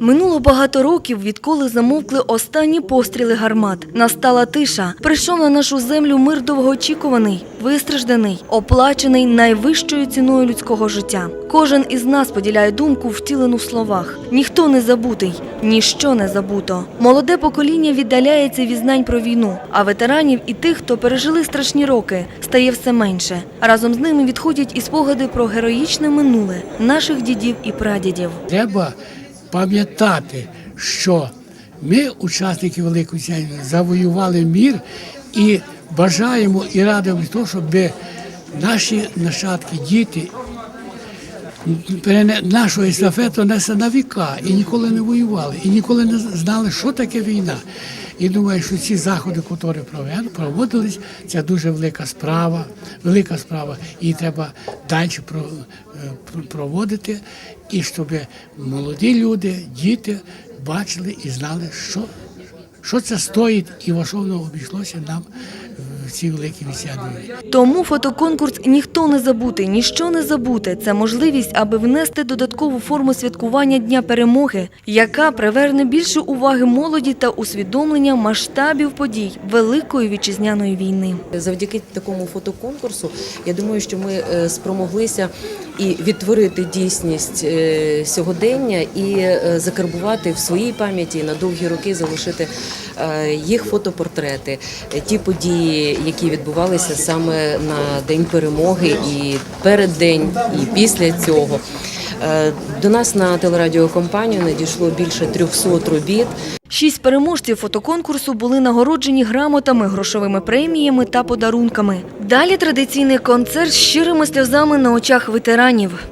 Минуло багато років, відколи замовкли останні постріли гармат. Настала тиша. Прийшов на нашу землю мир довгоочікуваний, вистражданий, оплачений найвищою ціною людського життя. Кожен із нас поділяє думку, втілену в словах. Ніхто не забутий, ніщо не забуто. Молоде покоління віддаляється від знань про війну, а ветеранів і тих, хто пережили страшні роки, стає все менше. Разом з ними відходять і спогади про героїчне минуле наших дідів і прадідів. Треба пам'ятати, що ми, учасники Великої Вітчизняної завоювали мір і бажаємо і радимо того, щоб наші нащадки, діти нашу естафету несли на віка і ніколи не воювали, і ніколи не знали, що таке війна. І думаю, що ці заходи, які проводились, це дуже велика справа, велика справа. І треба далі е, про- проводити, і щоб молоді люди, діти бачили і знали, що, що це стоїть і во що воно обійшлося нам в великі великій. Тому фотоконкурс ніхто не забути, ніщо не забути. Це можливість, аби внести додаткову форму святкування Дня перемоги, яка приверне більше уваги молоді та усвідомлення масштабів подій Великої вітчизняної війни. Завдяки такому фотоконкурсу, я думаю, що ми е, спромоглися і відтворити дійсність е, сьогодення і е, закарбувати в своїй пам'яті на довгі роки залишити е, їх фотопортрети, ті події, які відбувалися саме на день перемоги, і перед день, і після цього. До нас на телерадіокомпанію надійшло більше 300 робіт. Шість переможців фотоконкурсу були нагороджені грамотами, грошовими преміями та подарунками. Далі традиційний концерт з щирими сльозами на очах ветеранів.